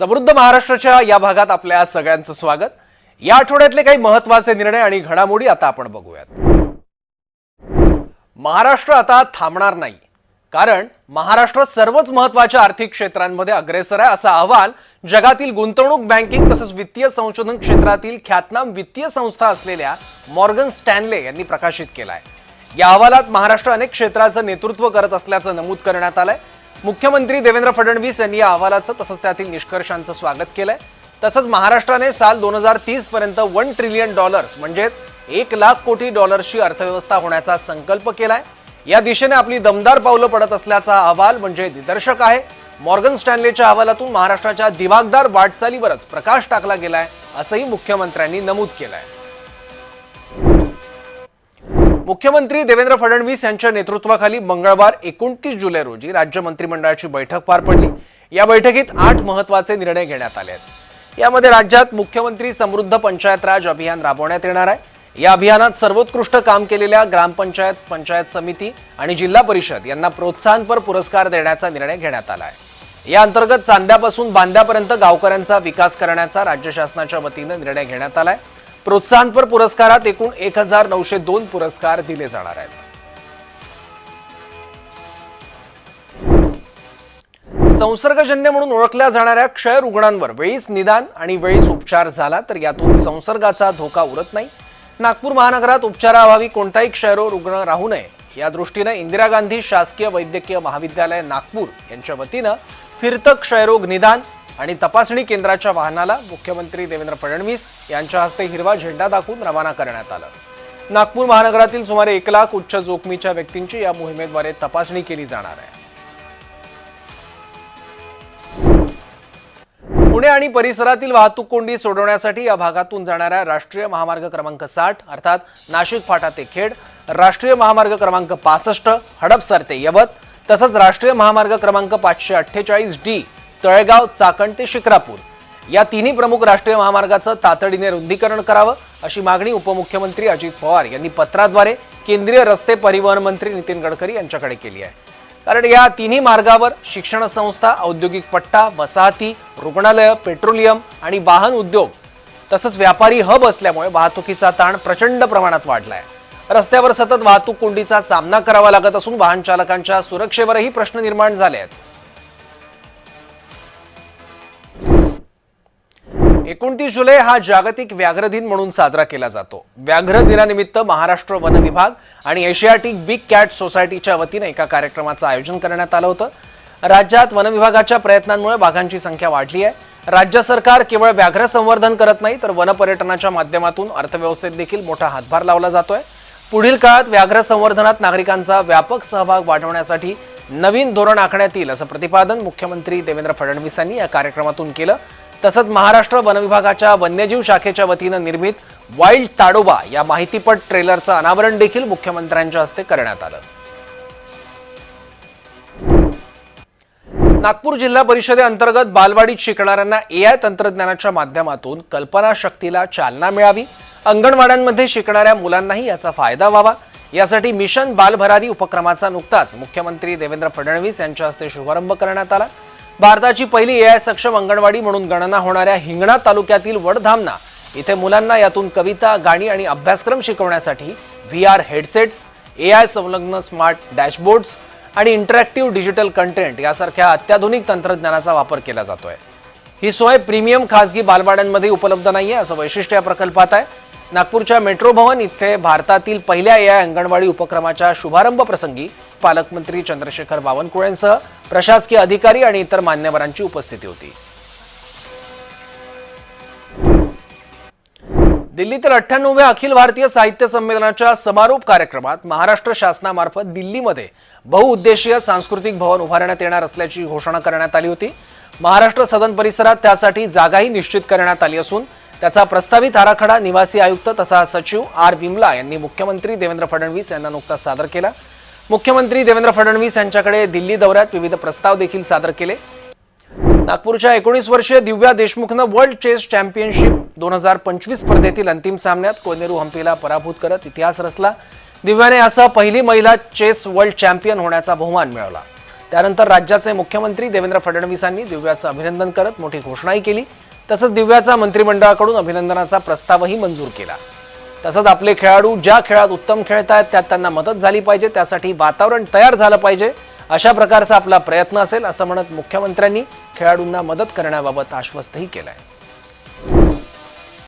समृद्ध महाराष्ट्राच्या या भागात आपल्या सगळ्यांचं स्वागत. या आठवड्यातले काही महत्त्वाचे निर्णय आणि घडामोडी आता आपण बघूयात. महाराष्ट्र आता थांबणार नाही. कारण महाराष्ट्र सर्वच महत्त्वाच्या आर्थिक क्षेत्रांमध्ये अग्रेसर आहे असा अहवाल जगातील गुंतवणूक बँकिंग तसंच वित्तीय संशोधन क्षेत्रातील ख्यातनाम वित्तीय संस्था असलेल्या मॉर्गन स्टॅनले यांनी प्रकाशित केला आहे या अहवालात महाराष्ट्र अनेक क्षेत्राचं नेतृत्व करत असल्याचं नमूद करण्यात आलंय. मुख्यमंत्री देवेंद्र फडणवीस यांनी या अहवालाचं तसंच त्यातील निष्कर्षांचं स्वागत केलंय. तसंच महाराष्ट्राने साल दोन हजार तीस पर्यंत वन ट्रिलियन डॉलर्स म्हणजेच एक लाख कोटी डॉलर्सची अर्थव्यवस्था होण्याचा संकल्प केलाय. या दिशेने आपली दमदार पावलं पडत असल्याचा अहवाल म्हणजे दिदर्शक आहे. मॉर्गन स्टॅनलेच्या अहवालातून महाराष्ट्राच्या दिवागदार वाटचालीवरच प्रकाश टाकला गेलाय असंही मुख्यमंत्र्यांनी नमूद केलंय. मुख्यमंत्री देवेंद्र फडणवीस यांच्या नेतृत्वाखाली मंगळवार एकोणतीस जुलै रोजी राज्य मंत्रिमंडळाची बैठक पार पडली. या बैठकीत आठ महत्त्वाचे निर्णय घेण्यात आले आहेत. यामध्ये राज्यात मुख्यमंत्री समृद्ध पंचायत राज अभियान राबवण्यात येणार आहे. या अभियानात सर्वोत्कृष्ट काम केलेल्या ग्रामपंचायत पंचायत समिती आणि जिल्हा परिषद यांना प्रोत्साहनपर पुरस्कार देण्याचा निर्णय घेण्यात आला आहे. या अंतर्गत चांद्यापासून बांद्यापर्यंत गावकऱ्यांचा विकास करण्याचा राज्य शासनाच्या वतीनं निर्णय घेण्यात आलाय प्रोत्साहनपर पुरस्कारात एकूण एक हजार नऊशे दोन पुरस्कार दिले जाणार आहेत. संसर्गजन्य म्हणून ओळखल्या जाणाऱ्या क्षय रुग्णांवर वेळीच निदान आणि वेळीच उपचार झाला तर यातून संसर्गाचा धोका उरत नाही. नागपूर महानगरात उपचाराअभावी कोणताही क्षयरोग रुग्ण राहू नये. या दृष्टीनं इंदिरा गांधी शासकीय वैद्यकीय महाविद्यालय नागपूर यांच्या वतीनं फिरतं क्षयरोग निदान आणि तपासणी केंद्राच्या वाहनाला मुख्यमंत्री देवेंद्र फडणवीस यांच्या हस्ते हिरवा झेंडा दाखवून रवाना करण्यात आलं. नागपूर महानगरातील सुमारे एक लाख उच्च जोखमीच्या व्यक्तींची या मोहिमेद्वारे तपासणी केली जाणार आहे. पुणे आणि परिसरातील वाहतूक कोंडी सोडवण्यासाठी या भागातून जाणाऱ्या राष्ट्रीय महामार्ग क्रमांक साठ अर्थात नाशिक फाटा ते खेड राष्ट्रीय महामार्ग क्रमांक पासष्ट हडपसर ते यवत तसंच राष्ट्रीय महामार्ग क्रमांक पाचशे अठ्ठेचाळीस डी तळेगाव चाकण ते शिक्रापूर या तिन्ही प्रमुख राष्ट्रीय महामार्गाचं तातडीने रुंदीकरण करावं अशी मागणी उपमुख्यमंत्री अजित पवार यांनी पत्राद्वारे केंद्रीय रस्ते परिवहन मंत्री नितीन गडकरी यांच्याकडे केली आहे. कारण या तिन्ही मार्गावर शिक्षण संस्था औद्योगिक पट्टा वसाहती रुग्णालय पेट्रोलियम आणि वाहन उद्योग तसंच व्यापारी हब असल्यामुळे वाहतुकीचा ताण प्रचंड प्रमाणात वाढलाय. रस्त्यावर सतत वाहतूक कोंडीचा सामना करावा लागत असून वाहन चालकांच्या सुरक्षेवरही प्रश्न निर्माण झाले आहेत. एकोणतीस जुलै हा जागतिक व्याघ्र दिन म्हणून साजरा केला जातो. व्याघ्र दिनानिमित्त महाराष्ट्र वन विभाग आणि एशियाटिक बिग कॅट सोसायटीच्या वतीने एका कार्यक्रमाचं आयोजन करण्यात आलं होतं. राज्यात वन विभागाच्या प्रयत्नांमुळे वाघांची संख्या वाढली आहे. राज्य सरकार केवळ व्याघ्र संवर्धन करत नाही तर वनपर्यटनाच्या माध्यमातून अर्थव्यवस्थेत देखील मोठा हातभार लावला जातोय. पुढील काळात व्याघ्र संवर्धनात नागरिकांचा व्यापक सहभाग वाढवण्यासाठी नवीन धोरण आखण्यात येईल असं प्रतिपादन मुख्यमंत्री देवेंद्र फडणवीस यांनी या कार्यक्रमातून केलं. तसंच महाराष्ट्र वन विभागाच्या वन्यजीव शाखेच्या वतीनं निर्मित वाईल्ड ताडोबा या माहितीपट ट्रेलरचं अनावरण देखील मुख्यमंत्र्यांच्या हस्ते करण्यात आलं. नागपूर जिल्हा परिषदेअंतर्गत बालवाडीत शिकणाऱ्यांना ए आय तंत्रज्ञानाच्या माध्यमातून कल्पनाशक्तीला चालना मिळावी अंगणवाड्यांमध्ये शिकणाऱ्या मुलांनाही याचा फायदा व्हावा यासाठी मिशन बालभरारी उपक्रमाचा नुकताच मुख्यमंत्री देवेंद्र फडणवीस यांच्या हस्ते शुभारंभ करण्यात आला. भारताची पहिली एआय सक्षम अंगणवाडी म्हणून गणना होणाऱ्या हिंगणा तालुक्यातील वडधामना इथे मुलांना यातून कविता गाणी आणि अभ्यासक्रम शिकवण्यासाठी व्ही आर हेडसेट्स एआय संलग्न स्मार्ट डॅशबोर्ड्स आणि इंटरॅक्टिव्ह डिजिटल कंटेंट यासारख्या अत्याधुनिक तंत्रज्ञानाचा वापर केला जातोय. ही सोय प्रीमियम खासगी बालवाड्यांमध्ये उपलब्ध नाहीये असं वैशिष्ट्य या प्रकल्पात आहे. नागपूरच्या मेट्रो भवन इथे भारतातील पहिल्या या अंगणवाडी उपक्रमाच्या शुभारंभ प्रसंगी पालकमंत्री चंद्रशेखर बावनकुळेंसह प्रशासकीय अधिकारी आणि इतर मान्यवरांची उपस्थिती होती. दिल्लीतील अठ्ठ्याण्णव्या अखिल भारतीय साहित्य संमेलनाच्या समारोप कार्यक्रमात महाराष्ट्र शासनामार्फत दिल्लीमध्ये बहुउद्देशीय सांस्कृतिक भवन उभारण्यात येणार असल्याची घोषणा करण्यात आली होती. महाराष्ट्र सदन परिसरात त्यासाठी जागाही निश्चित करण्यात आली असून त्याचा प्रस्तावित आराखडा निवासी आयुक्त तथा सचिव आर विमला यांनी मुख्यमंत्री देवेंद्र फडणवीस यांना नुकताच सादर केला. मुख्यमंत्री देवेंद्र फडणवीस यांच्याकडे दिल्ली दौऱ्यात विविध प्रस्ताव देखील सादर केले. नागपूरच्या एकोणीस वर्षीय दिव्या देशमुखनं वर्ल्ड चेस चॅम्पियनशिप दोन हजार पंचवीस स्पर्धेतील अंतिम सामन्यात कोनेरू हम्पीला पराभूत करत इतिहास रचला. दिव्याने असं पहिली महिला चेस वर्ल्ड चॅम्पियन होण्याचा बहुमान मिळवला. त्यानंतर राज्याचे मुख्यमंत्री देवेंद्र फडणवीसांनी दिव्याचं अभिनंदन करत मोठी घोषणाही केली. तसंच दिव्याचा मंत्रिमंडळाकडून अभिनंदनाचा प्रस्तावही मंजूर केला. तसंच आपले खेळाडू ज्या खेळात उत्तम खेळतायत त्यात त्यांना मदत झाली पाहिजे त्यासाठी वातावरण तयार झालं पाहिजे अशा प्रकारचा आपला प्रयत्न असेल असं म्हणत मुख्यमंत्र्यांनी खेळाडूंना मदत करण्याबाबत आश्वस्तही केलंय.